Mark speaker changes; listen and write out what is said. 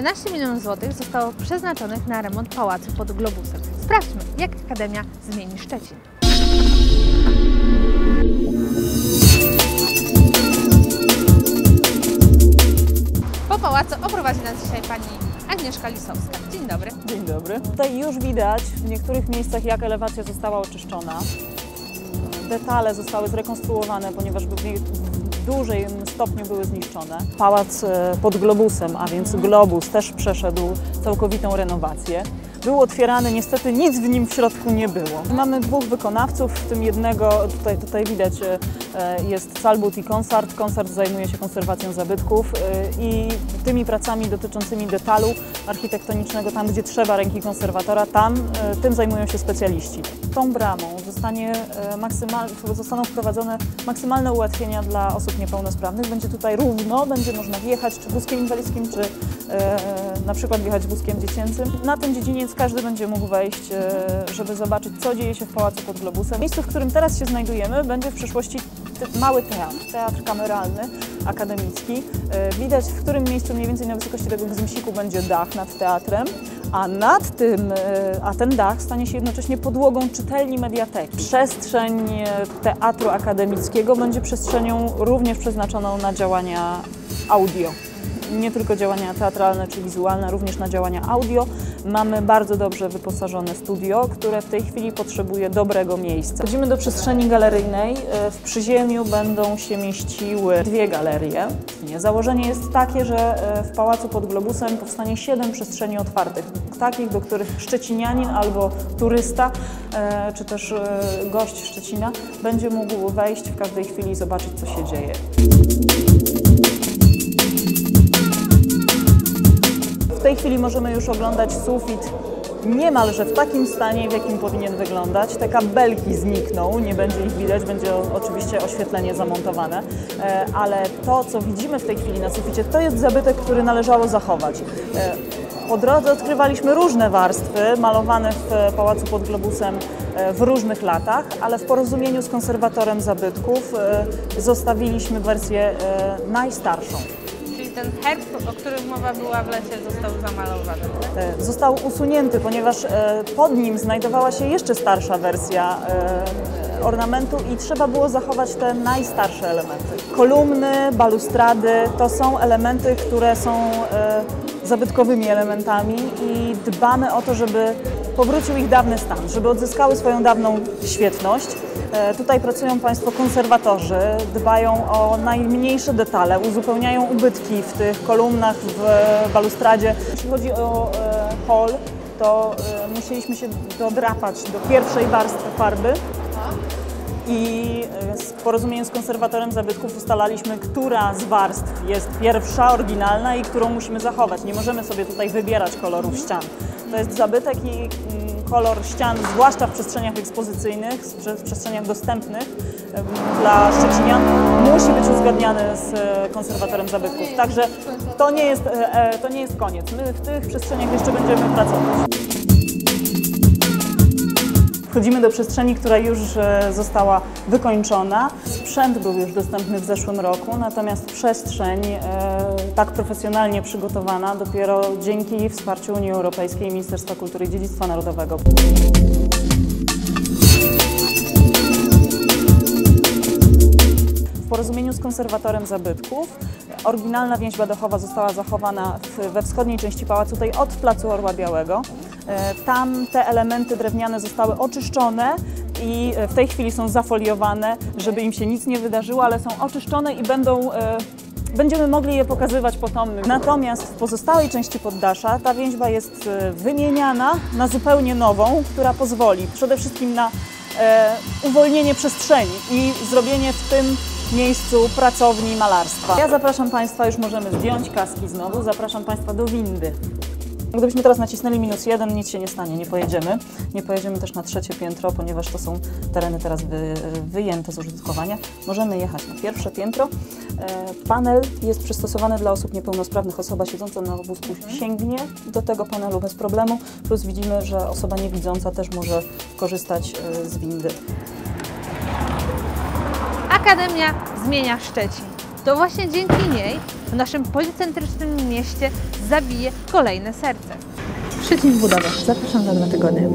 Speaker 1: 11 milionów złotych zostało przeznaczonych na remont pałacu pod Globusem. Sprawdźmy, jak Akademia zmieni Szczecin. Po pałacu oprowadzi nas dzisiaj pani Agnieszka Lisowska. Dzień dobry.
Speaker 2: Dzień dobry. Tutaj już widać w niektórych miejscach, jak elewacja została oczyszczona. Detale zostały zrekonstruowane, ponieważ w w dużej stopniu były zniszczone. Pałac e, pod Globusem, a więc Globus, też przeszedł całkowitą renowację. Był otwierany, niestety nic w nim w środku nie było. Mamy dwóch wykonawców, w tym jednego, tutaj, tutaj widać, e, jest Salbut i Konsart. Konsart zajmuje się konserwacją zabytków e, i tymi pracami dotyczącymi detalu architektonicznego, tam gdzie trzeba ręki konserwatora, tam e, tym zajmują się specjaliści. Tą bramą zostanie maksymal, zostaną wprowadzone maksymalne ułatwienia dla osób niepełnosprawnych. Będzie tutaj równo, będzie można wjechać czy wózkiem inwalidzkim, czy na przykład wjechać wózkiem dziecięcym. Na tym dziedziniec więc każdy będzie mógł wejść, e, żeby zobaczyć, co dzieje się w Pałacu pod Globusem. Miejscu, w którym teraz się znajdujemy, będzie w przyszłości mały teatr, teatr kameralny, akademicki. E, widać, w którym miejscu mniej więcej na wysokości tego gzymsiku będzie dach nad teatrem, a nad tym, e, a ten dach stanie się jednocześnie podłogą czytelni mediateki. Przestrzeń teatru akademickiego będzie przestrzenią również przeznaczoną na działania audio nie tylko działania teatralne czy wizualne, również na działania audio. Mamy bardzo dobrze wyposażone studio, które w tej chwili potrzebuje dobrego miejsca. Chodzimy do przestrzeni galeryjnej. E, w przyziemiu będą się mieściły dwie galerie. Założenie jest takie, że e, w Pałacu pod Globusem powstanie siedem przestrzeni otwartych, takich, do których szczecinianin albo turysta, e, czy też gość Szczecina będzie mógł wejść w każdej chwili i zobaczyć, co się dzieje. W tej chwili możemy już oglądać sufit niemalże w takim stanie, w jakim powinien wyglądać. Te kabelki znikną, nie będzie ich widać, będzie oczywiście oświetlenie zamontowane, e, ale to, co widzimy w tej chwili na suficie, to jest zabytek, który należało zachować. E, po drodze odkrywaliśmy różne warstwy malowane w Pałacu pod Globusem e, w różnych latach, ale w porozumieniu z konserwatorem zabytków zostawiliśmy wersję najstarszą
Speaker 1: ten herb, o którym mowa była w lecie, został zamalowany?
Speaker 2: E, został usunięty, ponieważ e, pod nim znajdowała się jeszcze starsza wersja e, ornamentu i trzeba było zachować te najstarsze elementy. Kolumny, balustrady to są elementy, które są zabytkowymi elementami i dbamy o to, żeby powrócił ich dawny stan, żeby odzyskały swoją dawną świetność. E, tutaj pracują Państwo konserwatorzy, dbają o najmniejsze detale, uzupełniają ubytki w tych kolumnach, w balustradzie. Jeśli chodzi o e, hol, to e, musieliśmy się dodrapać do pierwszej warstwy farby i w porozumieniu z konserwatorem zabytków ustalaliśmy, która z warstw jest pierwsza, oryginalna i którą musimy zachować. Nie możemy sobie tutaj wybierać kolorów ścian. To jest zabytek i mm, kolor ścian, zwłaszcza w przestrzeniach ekspozycyjnych, w przestrzeniach dostępnych dla Szczecinian, musi być uzgadniany z e, konserwatorem zabytków. Także to nie jest, e, e, to nie jest koniec. My w tych przestrzeniach jeszcze będziemy pracować. Wchodzimy do przestrzeni, która już e, została wykończona. Sprzęt był już dostępny w zeszłym roku, natomiast przestrzeń e, tak profesjonalnie przygotowana dopiero dzięki wsparciu Unii Europejskiej i Ministerstwa Kultury i Dziedzictwa Narodowego. W porozumieniu z konserwatorem zabytków oryginalna więźba dachowa została zachowana we wschodniej części pałacu, tutaj od Placu Orła Białego. E, tam te elementy drewniane zostały oczyszczone i e, w tej chwili są zafoliowane, żeby im się nic nie wydarzyło, ale są oczyszczone i będą e, będziemy mogli je pokazywać potomnym. Natomiast w pozostałej części poddasza ta więźba jest wymieniana na zupełnie nową, która pozwoli przede wszystkim na uwolnienie przestrzeni i zrobienie w tym miejscu pracowni malarstwa. Ja zapraszam Państwa, już możemy zdjąć kaski znowu, zapraszam Państwa do windy. Gdybyśmy teraz nacisnęli minus jeden, nic się nie stanie, nie pojedziemy. Nie pojedziemy też na trzecie piętro, ponieważ to są tereny teraz wy, wyjęte z użytkowania. Możemy jechać na pierwsze piętro. E, panel jest przystosowany dla osób niepełnosprawnych. Osoba siedząca na wózku sięgnie do tego panelu bez problemu, plus widzimy, że osoba niewidząca też może korzystać e, z windy.
Speaker 1: Akademia zmienia Szczecin. To właśnie dzięki niej w naszym policentrycznym mieście zabije kolejne serce. Budowie. Zapraszam za dwa tygodnie.